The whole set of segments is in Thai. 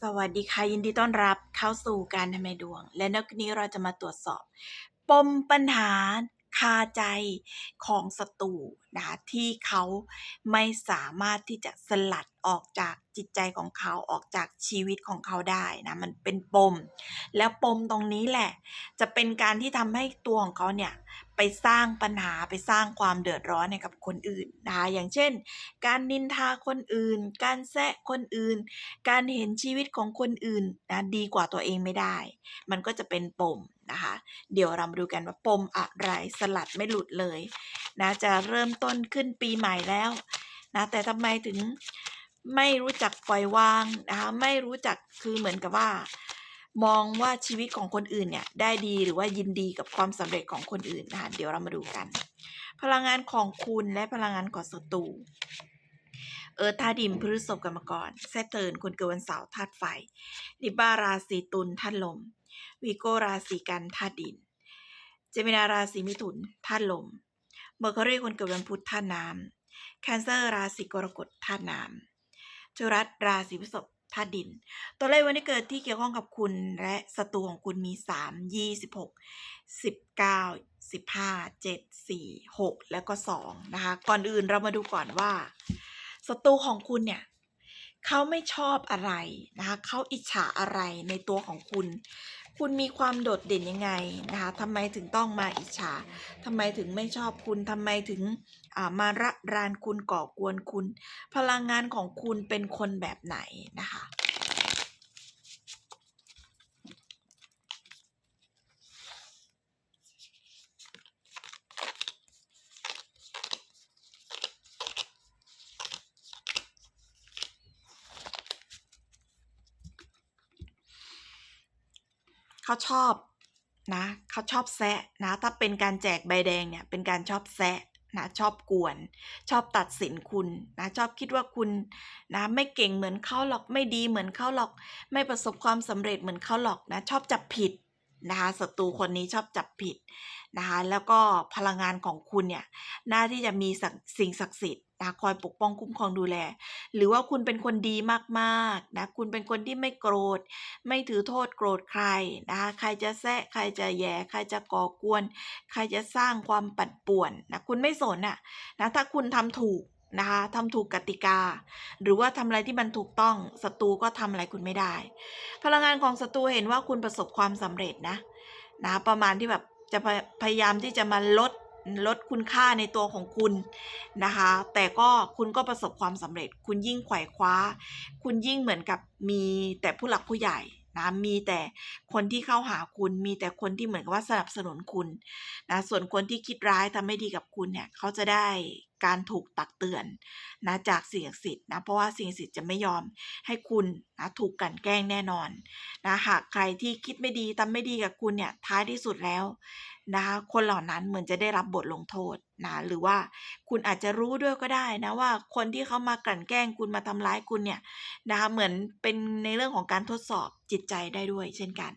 สวัสดีค่ะ ยินดีต้อนรับเข้าสู่การทำนายดวง และในวันนี้เราจะมาตรวจสอบ ปมปัญหาคาใจของศัตรูนะที่เขาไม่สามารถที่จะสลัดออกจากจิตใจของเขาออกจากชีวิตของเขาได้นะมันเป็นปม แล้วปมตรงนี้แหละ จะเป็นการที่ทำให้ตัวของเขาเนี่ย ไปสร้างปัญหาไปสร้างความเดือดร้อนให้กับคนอื่นนะคะอย่างเช่น การนินทาคนอื่น การแซะคนอื่น การเห็นชีวิตของคนอื่นนะดีกว่าตัวเองไม่ได้ มันก็จะเป็นปมนะคะ เดี๋ยวเรามาดูกันว่าปมอะไรสลัดไม่หลุดเลยนะจะเริ่มต้นขึ้นปีใหม่แล้วนะแต่ทำไมถึงไม่รู้จักปล่อยวางนะคะไม่รู้จักคือเหมือนกับว่า มองว่าชีวิตของคนอื่นเนี่ยได้ดีหรือว่ายินดีกับความสำเร็จของคนอื่นนะคะเดี๋ยวเรามาดูกัน พลังงานของคุณและพลังงานของศัตรูเออธาดินพฤษภกรรมกรแซตเทิร์นคนเกิดวันเสาร์ธาตุไฟลิบาราศีตุลธาตุลมวีโกราศีกันธาตุดิน เจมินาราศีมิถุนธาตุลมเมอร์เคอรีคนเกิดวันพุธธาตุน้ำแคนเซอร์ราศีกรกฎธาตุน้ำจุรัสราศีพฤษภ ธาตุดิน ตัวเลขวันที่เกิดที่เกี่ยวข้องกับคุณและศัตรูของคุณมี 3 26 19 15 7 4 6 แล้วก็ 2 นะคะ ก่อนอื่นเรามาดูก่อนว่าศัตรูของคุณเนี่ย เขาไม่ชอบอะไรนะคะเขาอิจฉาอะไรในตัวของคุณ คุณมีความโดดเด่นยังไงนะคะทำไมถึงต้องมาอิจฉาทำไมถึงไม่ชอบคุณทำไมถึงมาระรานคุณก่อกวนคุณ พลังงานของคุณเป็นคนแบบไหนนะคะ เขาชอบนะเขาชอบแซะนะ ถ้าเป็นการแจกใบแดงเนี่ยเป็นการชอบแซะนะชอบกวน ชอบตัดสินคุณนะชอบคิดว่าคุณนะไม่เก่งเหมือนเขาหรอกไม่ดีเหมือนเขาหรอก ไม่ประสบความสำเร็จเหมือนเขาหรอกนะชอบจับผิดนะคะศัตรูคนนี้ชอบจับผิดนะคะแล้วก็พลังงานของคุณเนี่ยน่าที่จะมีสิ่งศักดิ์สิทธิ์ นะคอยปกป้องคุ้มครองดูแล หรือว่าคุณเป็นคนดีมากๆนะคุณเป็นคนที่ไม่โกรธ ไม่ถือโทษโกรธใครนะคะใครจะแซะใครจะแย่ใครจะก่อกวน ใครจะสร้างความปั่นป่วนนะคุณไม่สนอะนะถ้าคุณทำถูกนะคะทำถูกกติกา หรือว่าทำอะไรที่มันถูกต้องศัตรูก็ทำอะไรคุณไม่ได้ พลังงานของศัตรูเห็นว่าคุณประสบความสำเร็จนะนะประมาณที่แบบจะพยายามที่จะมาลด ลดคุณค่าในตัวของคุณนะคะ แต่ก็คุณก็ประสบความสำเร็จ คุณยิ่งไขว่คว้า คุณยิ่งเหมือนกับมีแต่ผู้หลักผู้ใหญ่นะมีแต่คนที่เข้าหาคุณ มีแต่คนที่เหมือนกับว่าสนับสนุนคุณนะส่วนคนที่คิดร้ายทำไม่ดีกับคุณเนี่ยเขาจะได้การถูกตักเตือนนะจากสิ่งศักดิ์สิทธิ์นะเพราะว่าสิ่งศักดิ์สิทธิ์จะไม่ยอมให้คุณนะถูกกันแกล้งแน่นอนนะหากใครที่คิดไม่ดีทำไม่ดีกับคุณเนี่ยท้ายที่สุดแล้ว นะคะคนเหล่านั้นเหมือนจะได้รับบทลงโทษนะหรือว่าคุณอาจจะรู้ด้วยก็ได้นะว่าคนที่เขามากลั่นแกล้งคุณมาทำร้ายคุณเนี่ยนะคะเหมือนเป็นในเรื่องของการทดสอบจิตใจได้ด้วยเช่นกัน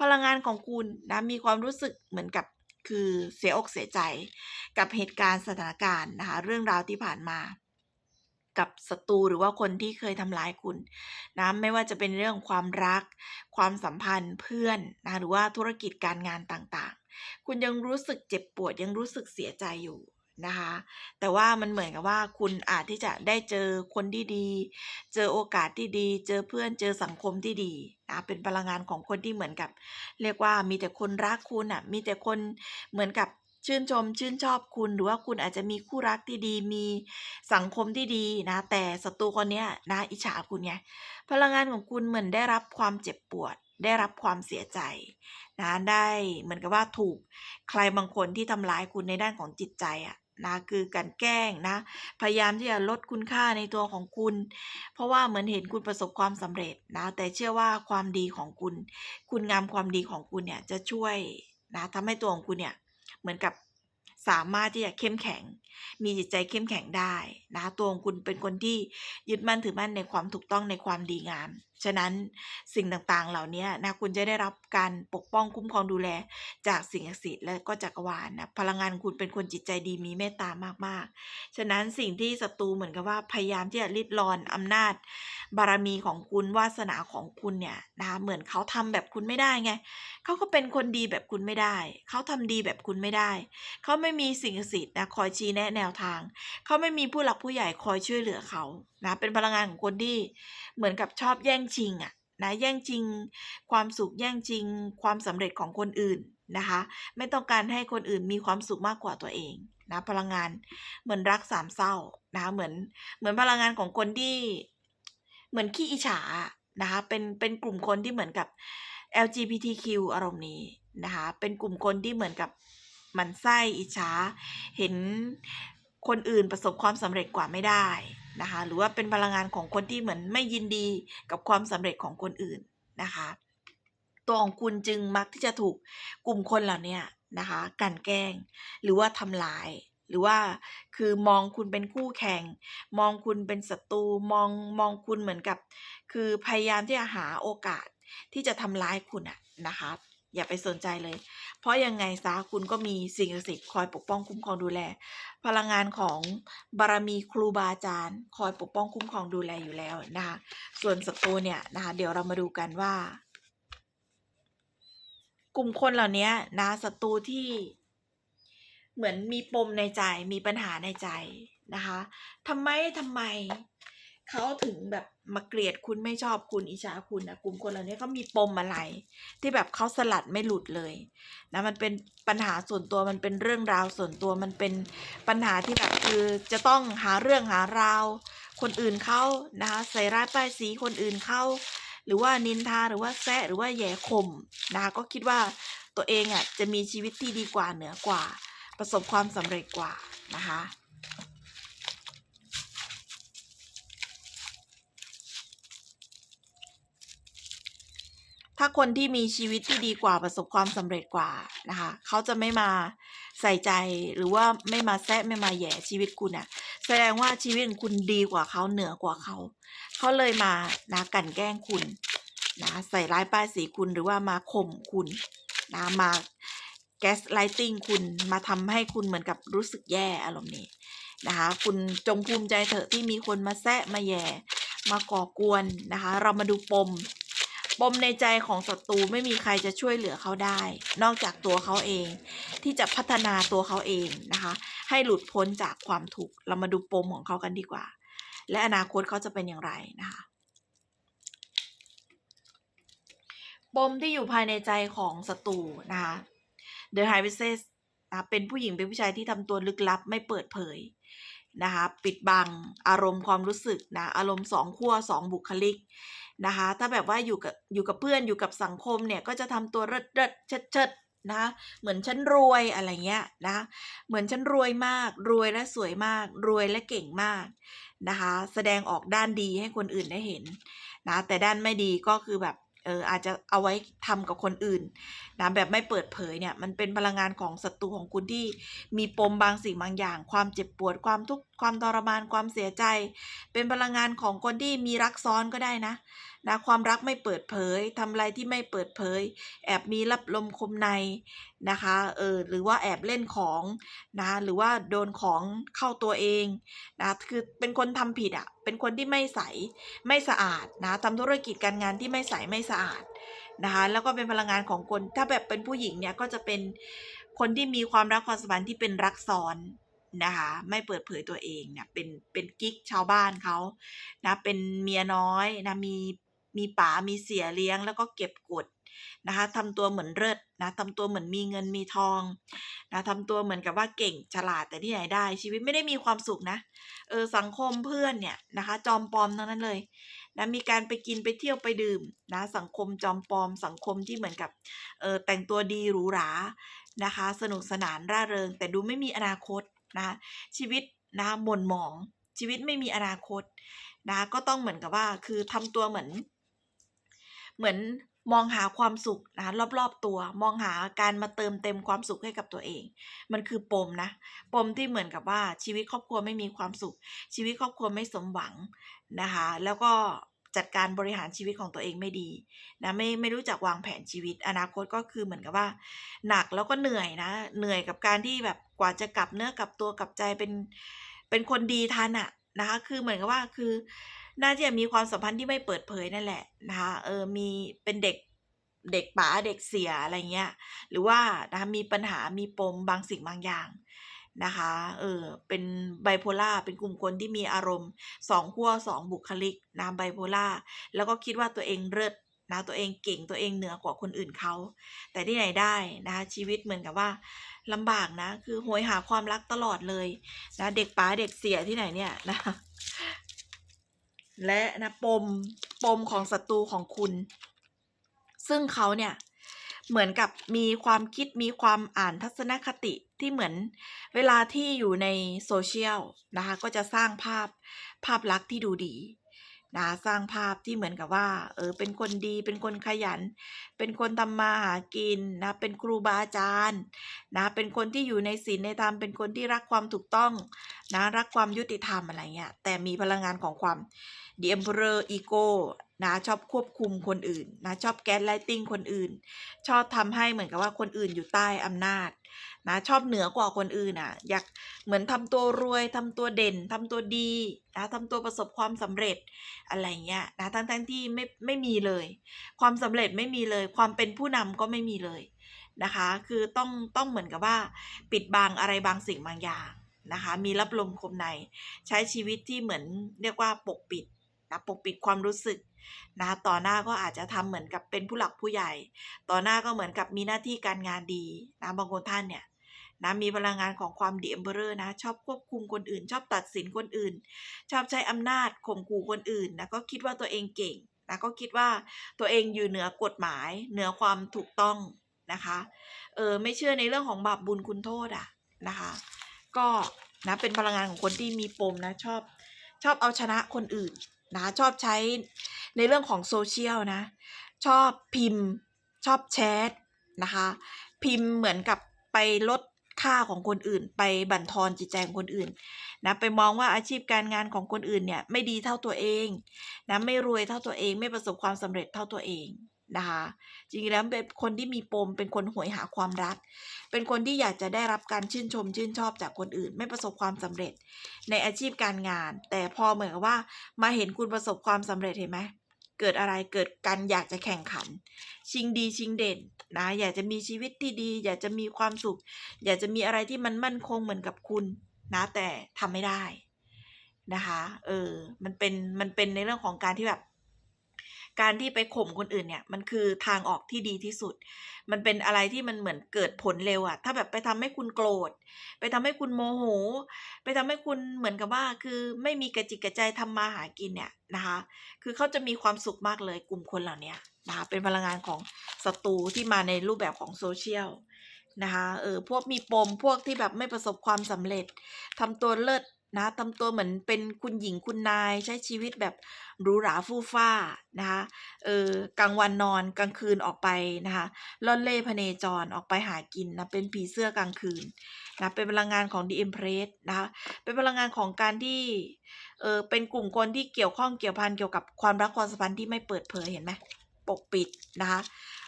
พลังงานของคุณนะมีความรู้สึกเหมือนกับคือเสียอกเสียใจกับเหตุการณ์สถานการณ์นะคะเรื่องราวที่ผ่านมากับศัตรูหรือว่าคนที่เคยทำร้ายคุณนะไม่ว่าจะเป็นเรื่องความรัก ความสัมพันธ์เพื่อนนะหรือว่าธุรกิจการงานต่าง คุณยังรู้สึกเจ็บปวดยังรู้สึกเสียใจอยู่นะคะ แต่ว่ามันเหมือนกับว่าคุณอาจที่จะได้เจอคนที่ดี เจอโอกาสที่ดี เจอเพื่อนเจอสังคมที่ดีนะเป็นพลังงานของคนที่เหมือนกับ เรียกว่ามีแต่คนรักคุณอะมีแต่คนเหมือนกับชื่นชมชื่นชอบคุณหรือว่าคุณอาจจะมีคู่รักที่ดีมีสังคมที่ดีนะ แต่ศัตรูคนนี้นะอิจฉาคุณไงพลังงานของคุณเหมือนได้รับความเจ็บปวด ได้รับความเสียใจนะได้เหมือนกับว่าถูกใครบางคนที่ทำร้ายคุณในด้านของจิตใจอะนะคือการแกล้งนะพยายามที่จะลดคุณค่าในตัวของคุณ เพราะว่าเหมือนเห็นคุณประสบความสำเร็จนะ แต่เชื่อว่าความดีของคุณ คุณงามความดีของคุณเนี่ยจะช่วยนะทำให้ตัวของคุณเนี่ยเหมือนกับสามารถที่จะเข้มแข็ง มีจิตใจเข้มแข็งได้นะตัวของคุณเป็นคนที่ยึดมั่นถือมั่นในความถูกต้องในความดีงาม ฉะนั้นสิ่งต่างๆ เหล่านี้นะคุณจะได้รับการปกป้องคุ้มครองดูแล จากสิ่งศักดิ์สิทธิ์และก็จักรวาลนะพลังงานคุณเป็นคนจิตใจดีมีเมตตามากๆ ฉะนั้นสิ่งที่ศัตรูเหมือนกับว่าพยายามที่จะริดรอนอำนาจ บารมีของคุณวาสนาของคุณเนี่ยนะคะเหมือนเขาทำแบบคุณไม่ได้ไงเขาก็เป็นคนดีแบบคุณไม่ได้ เขาทำดีแบบคุณไม่ได้ เขาไม่มีสิ่งศักดิ์สิทธิ์นะคอยชี้แนะแนวทาง เขาไม่มีผู้หลักผู้ใหญ่คอยช่วยเหลือเขานะเป็นพลังงานของคนที่เหมือนกับชอบแย่งชิงอะนะแย่งชิง ความสุขแย่งชิง ความสำเร็จของคนอื่นนะคะ ไม่ต้องการให้คนอื่นมีความสุขมากกว่าตัวเองนะพลังงานเหมือนรักสามเศร้านะคะเหมือนเหมือนพลังงานของคนที่เหมือนขี้อิจฉานะคะเป็นเป็นกลุ่มคนที่เหมือนกับ LGBTQ อารมณ์นี้นะคะเป็นกลุ่มคนที่เหมือนกับ มันไส้อิจฉาเห็นคนอื่นประสบความสำเร็จกว่าไม่ได้นะคะหรือว่าเป็นพลังงานของคนที่เหมือนไม่ยินดีกับความสำเร็จของคนอื่นนะคะ ตัวของคุณจึงมักที่จะถูกกลุ่มคนเหล่านี้นะคะกันแกล้งหรือว่าทำลาย หรือว่าคือมองคุณเป็นคู่แข่ง มองคุณเป็นศัตรูมองมองคุณเหมือนกับ คือพยายามที่จะหาโอกาสที่จะทำร้ายคุณอะนะคะ อย่าไปสนใจเลย เพราะยังไงซะคุณก็มีสิ่งศักดิ์สิทธิ์คอยปกป้องคุ้มครองดูแล พลังงานของบารมีครูบาอาจารย์ คอยปกป้องคุ้มครองดูแลอยู่แล้วนะคะส่วนศัตรูเนี่ยนะคะเดี๋ยวเรามาดูกันว่า กลุ่มคนเหล่านี้นะศัตรูที่เหมือนมีปมในใจมีปัญหาในใจนะคะทำไมทำไม เขาถึงแบบมาเกลียดคุณไม่ชอบคุณอิจฉาคุณนะกลุ่มคนเหล่านี้เขามีปมอะไร ที่แบบเขาสลัดไม่หลุดเลยนะมันเป็นปัญหาส่วนตัวมันเป็นเรื่องราวส่วนตัวมันเป็นปัญหาที่แบบคือจะต้องหาเรื่องหาราว คนอื่นเขานะคะใส่ร้ายป้ายสีคนอื่นเขาหรือว่านินทาหรือว่าแซะหรือว่าแย่ข่มนะคะก็คิดว่าตัวเองอะจะมีชีวิตที่ดีกว่าเหนือกว่า ประสบความสำเร็จกว่านะคะ ถ้าคนที่มีชีวิตที่ดีกว่าประสบความสำเร็จกว่านะคะเขาจะไม่มาใส่ใจหรือว่าไม่มาแซะไม่มาแย่ชีวิตคุณเนี่ยแสดงว่าชีวิตของคุณดีกว่าเขาเหนือกว่าเขา เขาเลยมานะกันแกล้งคุณนะใส่ร้ายป้ายสีคุณหรือว่ามาข่มคุณนะมาแก๊สไลติงคุณมาทำให้คุณเหมือนกับรู้สึกแย่อารมณ์นี้นะคะ คุณจงภูมิใจเถอะที่มีคนมาแซะมาแย่ มาก่อกวนนะคะ เรามาดูปม ปมในใจของศัตรูไม่มีใครจะช่วยเหลือเขาได้ นอกจากตัวเขาเอง ที่จะพัฒนาตัวเขาเองนะคะ ให้หลุดพ้นจากความทุกข์เรามาดูปมของเขากันดีกว่า และอนาคตเขาจะเป็นอย่างไรนะคะปมที่อยู่ภายในใจของศัตรูนะคะ The High Priestess นะเป็นผู้หญิงเป็นผู้ชายที่ทำตัวลึกลับไม่เปิดเผยนะคะ ปิดบังอารมณ์ความรู้สึกนะ อารมณ์สองขั้วสองบุคลิก นะคะ ถ้าแบบว่าอยู่กับอยู่กับเพื่อนอยู่กับสังคมเนี่ยก็จะทำตัวเริดเริดเชิดเชิดนะเหมือนฉันรวยอะไรเงี้ยนะเหมือนฉันรวยมาก รวยและสวยมาก รวยและเก่งมากนะคะ แสดงออกด้านดีให้คนอื่นได้เห็นนะแต่ด้านไม่ดีก็คือแบบ เอออาจจะเอาไว้ทำกับคนอื่นนะแบบไม่เปิดเผยเนี่ยมันเป็นพลังงานของศัตรูของคุณที่มีปมบางสิ่งบางอย่าง ความเจ็บปวดความทุกข์ความทรมานความเสียใจ เป็นพลังงานของคนที่มีรักซ้อนก็ได้นะ นะความรักไม่เปิดเผยทำอะไรที่ไม่เปิดเผย แอบมีรับลมคมในนะคะเออหรือว่าแอบเล่นของนะหรือว่าโดนของเข้าตัวเองนะคือเป็นคนทำผิดอะ่ะเป็นคนที่ไม่ใสไม่สะอาดนะทำธุรกิจการงานที่ไม่ใสไม่สะอาดนะคะแล้วก็เป็นพลังงานของคนถ้าแบบเป็นผู้หญิงเนี่ยก็จะเป็นคนที่มีความรักความสัมพันธ์ที่เป็นรักซ้อนนะคะไม่เปิดเผยตัวเองเนี่ยเป็นเป็นกิ๊กชาวบ้านเขานะเป็นเมียน้อยนะมี มีป๋ามีเสียเลี้ยงแล้วก็เก็บกดนะคะทำตัวเหมือนเลิศนะทำตัวเหมือนมีเงินมีทองนะทำตัวเหมือนกับว่าเก่งฉลาดแต่ที่ไหนได้ ชีวิตไม่ได้มีความสุขนะเออสังคมเพื่อนเนี่ยนะคะ จอมปลอมทั้งนั้นเลยนะมีการไปกินไปเที่ยวไปดื่มนะสังคมจอมปลอม สังคมที่เหมือนกับเออแต่งตัวดีหรูหรานะคะ สนุกสนานร่าเริง แต่ดูไม่มีอนาคตนะชีวิตนะหม่นหมอง ชีวิตไม่มีอนาคตนะก็ต้องเหมือนกับว่าคือทำตัวเหมือน เหมือนมองหาความสุขนะรอบๆตัว มองหาการมาเติมเต็มความสุขให้กับตัวเอง มันคือปมนะปมที่เหมือนกับว่าชีวิตครอบครัวไม่มีความสุข ชีวิตครอบครัวไม่สมหวังนะคะแล้วก็จัดการบริหารชีวิตของตัวเองไม่ดีนะไม่ไม่รู้จักวางแผนชีวิต อนาคตก็คือเหมือนกับว่า หนักแล้วก็เหนื่อยนะเหนื่อยกับการที่แบบกว่าจะกลับเนื้อกลับตัวกลับใจเป็นเป็นคนดีทันอะนะคะคือเหมือนกับว่าคือ น่าจะมีความสัมพันธ์ที่ไม่เปิดเผยนั่นแหละนะคะเออมีเป็นเด็กเด็กป๋าเด็กเสียอะไรเงี้ยหรือว่านะคะมีปัญหามีปมบางสิ่งบางอย่างนะคะเออเป็นไบโพล่าเป็นกลุ่มคนที่มีอารมณ์สองขั้วสองบุคลิกนะไบโพล่าแล้วก็คิดว่าตัวเองเลิศนะตัวเองเก่งตัวเองเหนือกว่าคนอื่นเขา แต่ที่ไหนได้นะคะชีวิตเหมือนกับว่าลำบากนะ คือโหยหาความรักตลอดเลยนะเด็กป๋าเด็กเสียที่ไหนเนี่ยนะ และนะปมปมของศัตรูของคุณ ซึ่งเขาเนี่ยเหมือนกับมีความคิดมีความอ่านทัศนคติที่เหมือนเวลาที่อยู่ในโซเชียลนะคะ ก็จะสร้างภาพภาพลักษณ์ที่ดูดี นะสร้างภาพที่เหมือนกับว่า เออ เป็นคนดี เป็นคนขยัน เป็นคนทำมาหากินนะ เป็นครูบาอาจารย์นะ เป็นคนที่อยู่ในศีลในธรรม เป็นคนที่รักความถูกต้องนะ รักความยุติธรรมอะไรเงี้ย แต่มีพลังงานของความ The Emperor Ego นะชอบควบคุมคนอื่นนะชอบแก๊สไลติงคนอื่น ชอบทำให้เหมือนกับว่าคนอื่นอยู่ใต้อำนาจนะชอบเหนือกว่าคนอื่นอะ อยากเหมือนทำตัวรวยทำตัวเด่นทำตัวดีนะทำตัวประสบความสำเร็จอะไรเงี้ยนะทั้งทั้งที่ไม่ไม่มีเลย ความสำเร็จไม่มีเลย ความเป็นผู้นำก็ไม่มีเลยนะคะ คือต้องต้องเหมือนกับว่าปิดบังอะไรบางสิ่งบางอย่างนะคะ มีรับลมคมในใช้ชีวิตที่เหมือนเรียกว่าปกปิด นะปกปิดความรู้สึกนะต่อหน้าก็อาจจะทำเหมือนกับเป็นผู้หลักผู้ใหญ่ ต่อหน้าก็เหมือนกับมีหน้าที่การงานดีนะบางคนท่านเนี่ยนะมีพลังงานของความดีเอมเบอร์นะชอบควบคุมคนอื่น ชอบตัดสินคนอื่น ชอบใช้อำนาจข่มขู่คนอื่นนะก็คิดว่าตัวเองเก่งนะก็คิดว่าตัวเองอยู่เหนือกฎหมาย เหนือความถูกต้องนะคะเออไม่เชื่อในเรื่องของบาปบุญคุณโทษอะนะคะ ก็นะเป็นพลังงานของคนที่มีปมนะชอบชอบเอาชนะคนอื่น นะชอบใช้ในเรื่องของโซเชียลนะ ชอบพิมพ์ ชอบแชทนะคะ พิมพ์เหมือนกับไปลดค่าของคนอื่น ไปบั่นทอนจิตใจของคนอื่นนะไปมองว่าอาชีพการงานของคนอื่นเนี่ยไม่ดีเท่าตัวเองนะไม่รวยเท่าตัวเอง ไม่ประสบความสำเร็จเท่าตัวเอง นะคะจริงๆแล้วเป็นคนที่มีปมเป็นคนหวยหาความรัก เป็นคนที่อยากจะได้รับการชื่นชมชื่นชอบจากคนอื่น ไม่ประสบความสำเร็จในอาชีพการงาน แต่พอเหมือนกับว่ามาเห็นคุณประสบความสำเร็จเห็นไหมเกิดอะไรเกิดการอยากจะแข่งขัน ชิงดีชิงเด่นนะอยากจะมีชีวิตที่ดี อยากจะมีความสุข อยากจะมีอะไรที่มันมั่นคงเหมือนกับคุณนะแต่ทำไม่ได้นะคะเออมันเป็นมันเป็นในเรื่องของการที่แบบ การที่ไปข่มคนอื่นเนี่ย มันคือทางออกที่ดีที่สุด มันเป็นอะไรที่มันเหมือนเกิดผลเร็วอะถ้าแบบไปทำให้คุณโกรธ ไปทำให้คุณโมโห ไปทำให้คุณเหมือนกับว่า คือไม่มีกระจิกกระใจทำมาหากินเนี่ยนะคะ คือเขาจะมีความสุขมากเลยกลุ่มคนเหล่านี้นะคะ เป็นพลังงานของศัตรูที่มาในรูปแบบของโซเชียลนะคะ เออ พวกมีปม พวกที่แบบไม่ประสบความสำเร็จทำตัวเลิศ นะทำตัวเหมือนเป็นคุณหญิงคุณนายใช้ชีวิตแบบหรูหราฟู่ฟ้านะคะเออกลางวันนอนกลางคืนออกไปนะคะล่อนเล่พเนจรออกไปหากินนะเป็นผีเสื้อกลางคืนนะเป็นพลังงานของ The Empress นะคะเป็นพลังงานของการที่เออเป็นกลุ่มคนที่เกี่ยวข้องเกี่ยวพันเกี่ยวกับความรักความสัมพันธ์ที่ไม่เปิดเผยเห็นไหมปกปิดนะคะ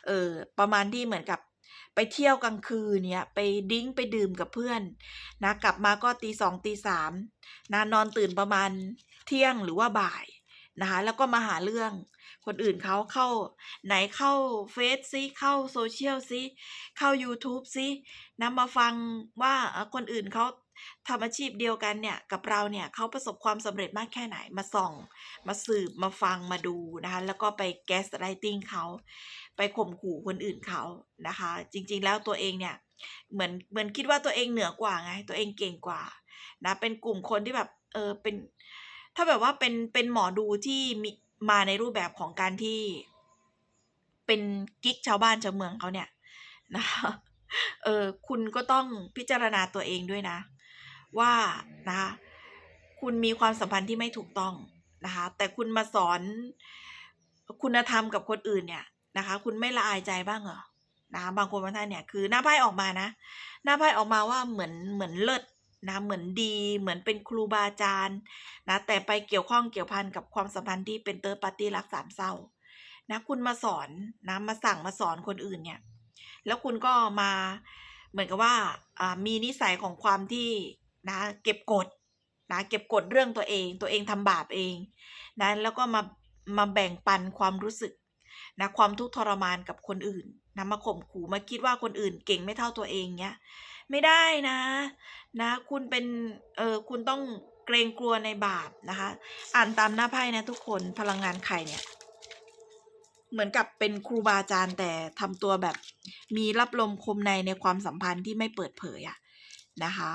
เออประมาณที่เหมือนกับ ไปเที่ยวกลางคืนเนี่ยไปดิ้งไปดื่มกับเพื่อนนะกลับมาก็ตีสองตีสามนะนอนตื่นประมาณเที่ยงหรือว่าบ่ายนะคะแล้วก็มาหาเรื่องคนอื่นเขาเข้าไหนเข้าเฟซซิเข้าโซเชียลซิเข้า YouTube ซินะมาฟังว่าคนอื่นเขาทำอาชีพเดียวกันเนี่ยกับเราเนี่ยเขาประสบความสำเร็จมากแค่ไหนมาส่อง มาสืบมาฟังมาดูนะคะแล้วก็ไปแกสไ i ติ้งเขา ไปข่มขู่คนอื่นเขานะคะ จริงๆแล้วตัวเองเนี่ยเหมือนเหมือนคิดว่าตัวเองเหนือกว่าไง ตัวเองเก่งกว่านะเป็นกลุ่มคนที่แบบเออเป็น ถ้าแบบว่าเป็นเป็นหมอดูที่มีมาในรูปแบบของการที่ เป็นกิ๊กชาวบ้านชาวเมืองเขาเนี่ยนะคะเออคุณก็ต้องพิจารณาตัวเองด้วยนะ ว่านะคะคุณมีความสัมพันธ์ที่ไม่ถูกต้องนะคะ แต่คุณมาสอนคุณธรรมกับคนอื่นเนี่ย นะคะ คุณไม่ละอายใจบ้างเหรอนะบางคนบางท่านเนี่ยคือหน้าไพ่ออกมานะ หน้าไพ่ออกมาว่าเหมือนเหมือนเลิศนะเหมือนดีเหมือนเป็นครูบาอาจารย์นะแต่ไปเกี่ยวข้องเกี่ยวพันกับความสัมพันธ์ที่เป็นเตอร์ปาร์ตี้รักสามเศร้านะคุณมาสอนนะมาสั่งมาสอนคนอื่นเนี่ยแล้วคุณก็มาเหมือนกับว่าอ่ามีนิสัยของความที่นะเก็บกดนะเก็บกดเรื่องตัวเอง ตัวเองทำบาปเองนะแล้วก็มามาแบ่งปันความรู้สึก นะความทุกข์ทรมานกับคนอื่นนะมาข่มขู่มาคิดว่าคนอื่นเก่งไม่เท่าตัวเองเนี้ยไม่ได้นะ นะ คุณเป็นเออคุณต้องเกรงกลัวในบาปนะคะ อ่านตามหน้าไพ่นะทุกคนพลังงานไข่เนี่ย เหมือนกับเป็นครูบาอาจารย์แต่ทำตัวแบบมีรับลมคมในในความสัมพันธ์ที่ไม่เปิดเผยอะนะคะ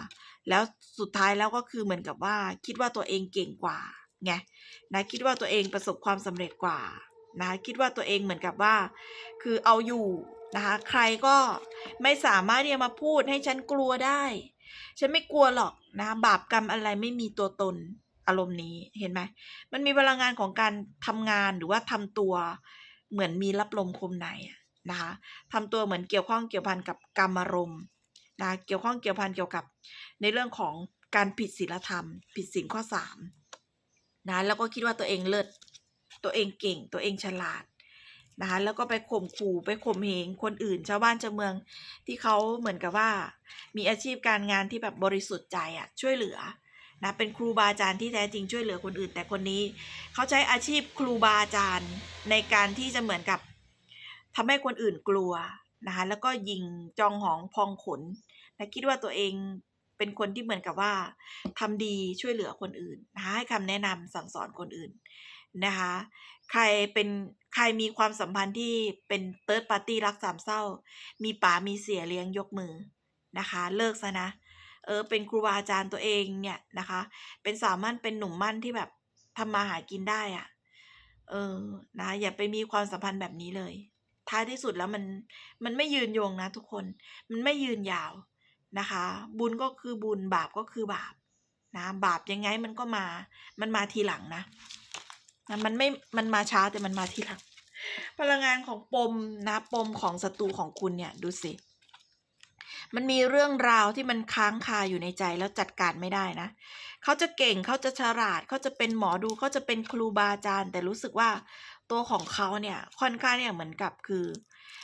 แล้วสุดท้ายแล้วก็คือเหมือนกับว่าคิดว่าตัวเองเก่งกว่าไงนะคิดว่าตัวเองประสบความสำเร็จกว่า นะคิดว่าตัวเองเหมือนกับว่า คือเอาอยู่นะคะใครก็ไม่สามารถที่จะมาพูดให้ฉันกลัวได้ ฉันไม่กลัวหรอกนะบาปกรรมอะไรไม่มีตัวตนอารมณ์นี้เห็นไหมมันมีพลังงานของการทำงานหรือว่าทำตัวเหมือนมีรับลมคมในนะคะทำตัวเหมือนเกี่ยวข้องเกี่ยวพันกับกรรมอารมณ์นะเกี่ยวข้องเกี่ยวพันเกี่ยวกับ ในเรื่องของการผิดศีลธรรม ผิดศีลข้อสามนะแล้วก็คิดว่าตัวเองเลิศ ตัวเองเก่งตัวเองฉลาดนะคะแล้วก็ไปข่มขู่ไปข่มเหงคนอื่น ชาวบ้านชาวเมืองที่เขาเหมือนกับว่า มีอาชีพการงานที่แบบบริสุทธิ์ใจอะช่วยเหลือนะเป็นครูบาอาจารย์ที่แท้จริงช่วยเหลือคนอื่น แต่คนนี้เขาใช้อาชีพครูบาอาจารย์ในการที่จะเหมือนกับทำให้คนอื่นกลัวนะคะแล้วก็ยิงจองหองพองขนนะคิดว่าตัวเอง เป็นคนที่เหมือนกับว่าทำดีช่วยเหลือคนอื่นนะคะให้คำแนะนำสั่งสอนคนอื่นนะคะ ใครเป็นใครมีความสัมพันธ์ที่เป็นเติร์ดปาร์ตี้รักสามเศร้า มีป๋ามีเสียเลี้ยงยกมือนะคะ เลิกซะนะเออเป็นครูบาอาจารย์ตัวเองเนี่ยนะคะ เป็นสาวมั่นเป็นหนุ่มมั่นที่แบบทำมาหากินได้อะเออนะอย่าไปมีความสัมพันธ์แบบนี้เลย ท้ายที่สุดแล้วมันมันไม่ยืนยงนะทุกคน มันไม่ยืนยาว นะคะ บุญก็คือบุญบาปก็คือบาปนะบาปยังไงมันก็มา มันมาทีหลังนะนะมันไม่มันมาช้าแต่มันมาทีหลัง พลังงานของปมนะปมของศัตรูของคุณเนี่ยดูสิมันมีเรื่องราวที่มันค้างคาอยู่ในใจแล้วจัดการไม่ได้นะ เขาจะเก่งเขาจะฉลาดเขาจะเป็นหมอดูเขาจะเป็นครูบาอาจารย์ แต่รู้สึกว่าตัวของเขาเนี่ยค่อนข้างเนี่ยเหมือนกับคือ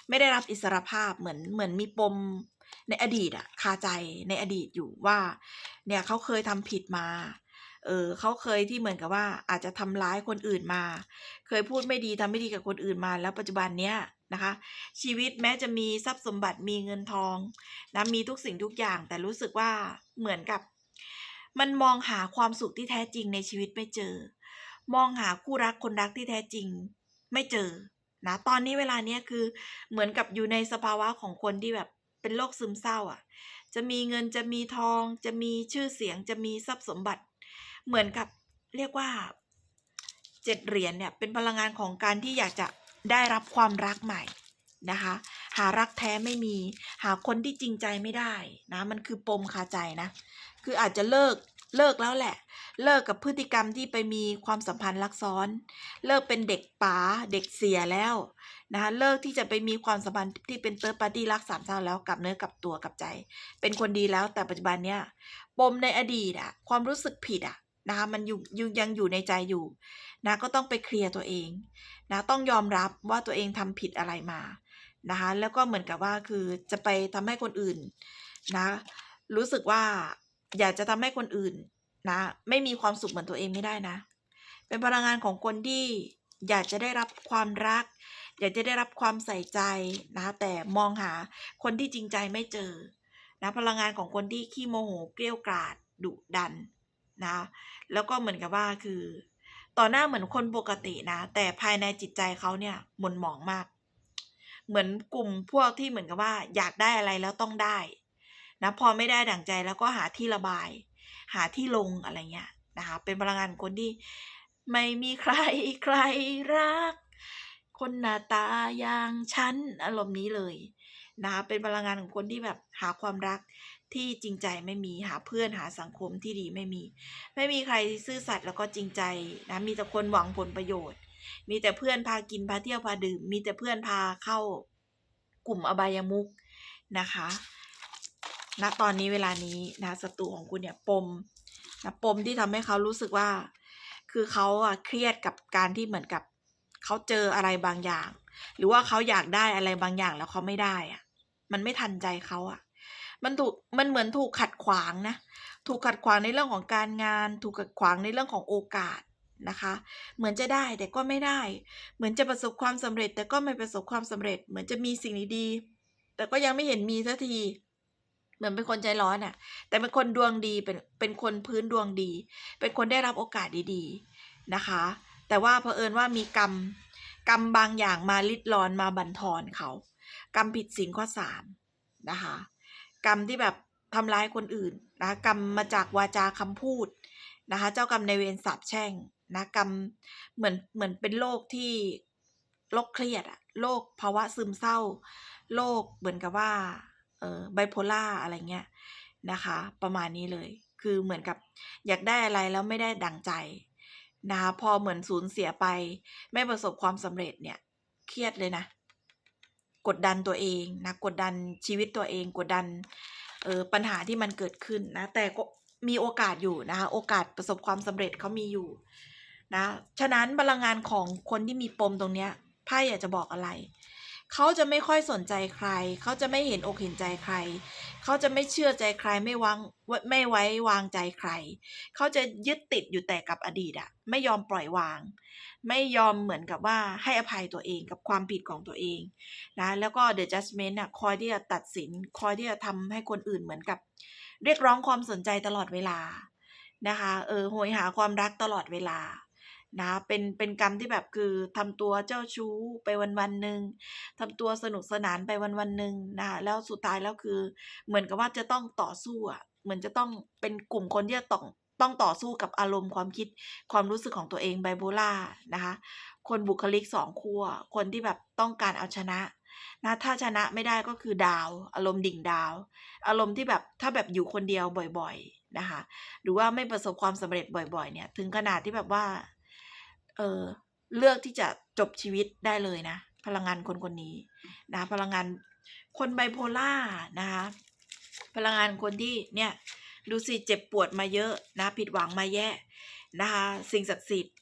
ไม่ได้รับอิสรภาพเหมือนเหมือนมีปม ในอดีตอะคาใจในอดีตอยู่ว่า เนี่ยเขาเคยทำผิดมา เออเขาเคยที่เหมือนกับว่า อาจจะทำร้ายคนอื่นมา เคยพูดไม่ดีทำไม่ดีกับคนอื่นมา แล้วปัจจุบันเนี้ยนะคะ ชีวิตแม้จะมีทรัพย์สมบัติมีเงินทองนะมีทุกสิ่งทุกอย่าง แต่รู้สึกว่าเหมือนกับ มันมองหาความสุขที่แท้จริงในชีวิตไม่เจอ มองหาคู่รักคนรักที่แท้จริง ไม่เจอนะตอนนี้เวลาเนี้ยคือเหมือนกับอยู่ในสภาวะของคนที่แบบ เป็นโรคซึมเศร้าอะ จะมีเงินจะมีทอง จะมีชื่อเสียงจะมีทรัพย์สมบัติ เหมือนกับเรียกว่าเจ็ดเหรียญเนี่ยเป็นพลังงานของการที่อยากจะได้รับความรักใหม่นะคะ หารักแท้ไม่มี หาคนที่จริงใจไม่ได้นะ มันคือปมคาใจนะ คืออาจจะเลิก เลิกแล้วแหละ เลิกกับพฤติกรรมที่ไปมีความสัมพันธ์ลักซ้อน เลิกเป็นเด็กป๋าเด็กเสียแล้วนะคะเลิกที่จะไปมีความสัมพันธ์ที่เป็นเติร์ดปาร์ตี้รักสามเศร้าแล้วกับเนื้อกับตัวกับใจ เป็นคนดีแล้วแต่ปัจจุบันเนี้ยปมในอดีตอะความรู้สึกผิดอะนะคะมันอยู่ยังยังอยู่ในใจอยู่นะก็ต้องไปเคลียร์ตัวเองนะต้องยอมรับว่าตัวเองทำผิดอะไรมานะคะแล้วก็เหมือนกับว่าคือจะไปทำให้คนอื่นนะรู้สึกว่า อยากจะทำให้คนอื่นนะ ไม่มีความสุขเหมือนตัวเองไม่ได้นะ เป็นพลังงานของคนที่อยากจะได้รับความรัก อยากจะได้รับความใส่ใจนะ แต่มองหาคนที่จริงใจไม่เจอนะพลังงานของคนที่ขี้โมโหเกลี้ยวกราดดุดันนะแล้วก็เหมือนกับว่าคือ ต่อหน้าเหมือนคนปกตินะ แต่ภายในจิตใจเขาเนี่ยหม่นหมองมาก เหมือนกลุ่มพวกที่เหมือนกับว่า อยากได้อะไรแล้วต้องได้ นะพอไม่ได้ดั่งใจแล้วก็หาที่ระบาย หาที่ลงอะไรเงี้ยนะคะเป็นพลังงานคนที่ไม่มีใครใครรัก คนหน้าตาอย่างฉันอารมณ์นี้เลยนะคะเป็นพลังงานของคนที่แบบหาความรักที่จริงใจไม่มีหาเพื่อนหาสังคมที่ดีไม่มี ไม่มีใครซื่อสัตย์แล้วก็จริงใจนะมีแต่คนหวังผลประโยชน์ มีแต่เพื่อนพากินพาเที่ยวพาดื่ม มีแต่เพื่อนพาเข้ากลุ่มอบายมุกนะคะ ณตอนนี้เวลานี้นะศัตรูของคุณเนี่ยปมนะปมที่ทำให้เขารู้สึกว่า คือเขาอะเครียดกับการที่เหมือนกับเขาเจออะไรบางอย่าง หรือว่าเขาอยากได้อะไรบางอย่างแล้วเขาไม่ได้อะมันไม่ทันใจเขาอะมันถูกมันเหมือนถูกขัดขวางนะ ถูกขัดขวางในเรื่องของการงาน ถูกขัดขวางในเรื่องของโอกาสนะคะ เหมือนจะได้แต่ก็ไม่ได้ เหมือนจะประสบความสำเร็จ แต่ก็ไม่ประสบความสำเร็จ เหมือนจะมีสิ่งดีๆแต่ก็ยังไม่เห็นมีสักที เหมือนเป็นคนใจร้อนอะ่ะ แต่เป็นคนดวงดีเป็นเป็นคนพื้นดวงดี เป็นคนได้รับโอกาสดีๆนะคะ แต่ว่าเผอิญว่ามีกรรมกรรมบางอย่างมาลิดรอนมาบั่นทอนเขา กรรมผิดศีลข้อสามนะคะ กรรมที่แบบทำร้ายคนอื่นนะกรรมมาจากวาจาคำพูดนะคะ เจ้ากรรมในเวรสาปแช่งนะกรรมเหมือนเหมือนเป็นโรคที่โรคเครียดอะโรคภาวะซึมเศร้าโรคเหมือนกับว่า ไบโพล่าอะไรเงี้ยนะคะ ประมาณนี้เลย คือเหมือนกับอยากได้อะไรแล้วไม่ได้ดังใจนะคะพอเหมือนสูญเสียไป ไม่ประสบความสำเร็จเนี่ย เครียดเลยนะ กดดันตัวเองนะ กดดันชีวิตตัวเอง กดดันเออปัญหาที่มันเกิดขึ้นนะ แต่ก็มีโอกาสอยู่นะคะ โอกาสประสบความสำเร็จเขามีอยู่นะ ฉะนั้นพลังงานของคนที่มีปมตรงเนี้ยไพ่อยากจะบอกอะไร เขาจะไม่ค่อยสนใจใคร เขาจะไม่เห็นอกเห็นใจใคร เขาจะไม่เชื่อใจใครไม่วางไม่ไว้วางใจใคร เขาจะยึดติดอยู่แต่กับอดีตอะไม่ยอมปล่อยวาง ไม่ยอมเหมือนกับว่าให้อภัยตัวเองกับความผิดของตัวเองนะแล้วก็ the judgment น่ะคอยที่จะตัดสิน คอยที่จะทำให้คนอื่นเหมือนกับ เรียกร้องความสนใจตลอดเวลานะคะเออโหยหาความรักตลอดเวลา นะเป็นเป็นกรรมที่แบบคือทำตัวเจ้าชู้ไปวันวันหนึ่งทำตัวสนุกสนานไปวันวันหนึ่งนะคะแล้วสุดท้ายแล้วคือ เหมือนกับว่าจะต้องต่อสู้อะเหมือนจะต้องเป็นกลุ่มคนที่จะต้องต้องต่อสู้กับอารมณ์ความคิดความรู้สึกของตัวเองไบโพล่านะคะคนบุคลิกสองขั้วคนที่แบบต้องการเอาชนะนะถ้าชนะไม่ได้ก็คือดาว อารมณ์ดิ่งดาว อารมณ์ที่แบบถ้าแบบอยู่คนเดียวบ่อยๆนะคะหรือว่าไม่ประสบความสำเร็จบ่อยๆเนี่ยถึงขนาดที่แบบว่า เออเลือกที่จะจบชีวิตได้เลยนะ พลังงานคนคนนี้นะ พลังงานคนไบโพล่านะคะ พลังงานคนที่เนี่ยดูสิเจ็บปวดมาเยอะนะ ผิดหวังมาแย่นะคะสิ่งศักดิ์สิทธิ์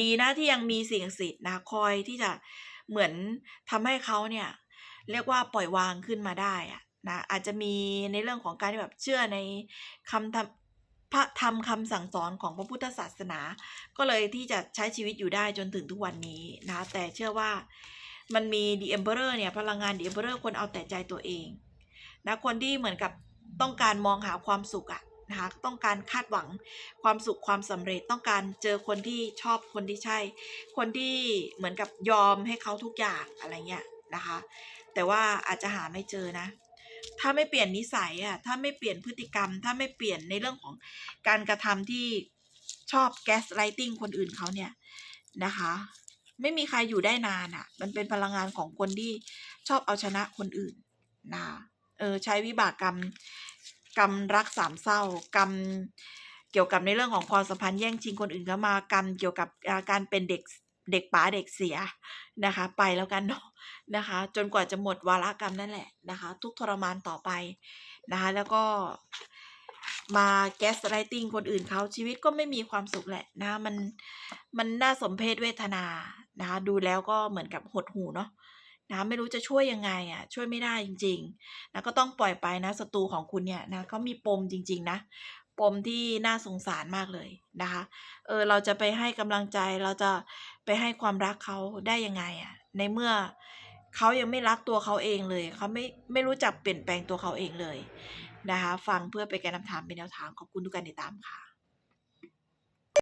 ดีนะที่ยังมีสิ่งศักดิ์สิทธิ์นะคอยที่จะเหมือนทำให้เขาเนี่ยเรียกว่าปล่อยวางขึ้นมาได้อะนะอาจจะมีในเรื่องของการที่แบบเชื่อในคำทำ ระธรรมคำสั่งสอนของพระพุทธศาสนา ก็เลยที่จะใช้ชีวิตอยู่ได้จนถึงทุกวันนี้นะแต่เชื่อว่ามันมี The Emperor เนี่ยพลังงาน The Emperor คนเอาแต่ใจตัวเองนะคนที่เหมือนกับต้องการมองหาความสุขอะนะคะต้องการคาดหวังความสุขความสำเร็จต้องการเจอคนที่ชอบคนที่ใช่ คนที่เหมือนกับยอมให้เขาทุกอย่างอะไรเงี้ยนะคะ แต่ว่าอาจจะหาไม่เจอนะ ถ้าไม่เปลี่ยนนิสัยอะถ้าไม่เปลี่ยนพฤติกรรม ถ้าไม่เปลี่ยนในเรื่องของการกระทำที่ชอบแกสไลติงคนอื่นเขาเนี่ยนะคะ ไม่มีใครอยู่ได้นานอะ มันเป็นพลังงานของคนที่ชอบเอาชนะคนอื่นนะเออใช้วิบากกรรมกรรมรักสามเศร้ากรรมเกี่ยวกับในเรื่องของความสัมพันธ์แย่งชิงคนอื่นเข้ามากรรมเกี่ยวกับการเป็นเด็ก เด็กป๋าเด็กเสียนะคะ ไปแล้วกันเนาะนะคะ จนกว่าจะหมดวาระกรรมนั่นแหละนะคะ ทุกทรมานต่อไปนะคะ แล้วก็มาแกสไลติงคนอื่นเขาชีวิตก็ไม่มีความสุขแหละนะมันมันน่าสมเพชเวทนานะคะดูแล้วก็เหมือนกับหดหูเนาะนะไม่รู้จะช่วยยังไงอะช่วยไม่ได้จริงๆนะก็ต้องปล่อยไปนะศัตรูของคุณเนี่ยนะเขามีปมจริง ๆ นะ ปมที่น่าสงสารมากเลยนะคะ เออเราจะไปให้กำลังใจเราจะไปให้ความรักเขาได้ยังไงอะในเมื่อเขายังไม่รักตัวเขาเองเลย เขาไม่ไม่รู้จักเปลี่ยนแปลงตัวเขาเองเลยนะคะ ฟังเพื่อไปนการนำถามเป็นแนวทางขอบคุณทุกการติดตามค่ะ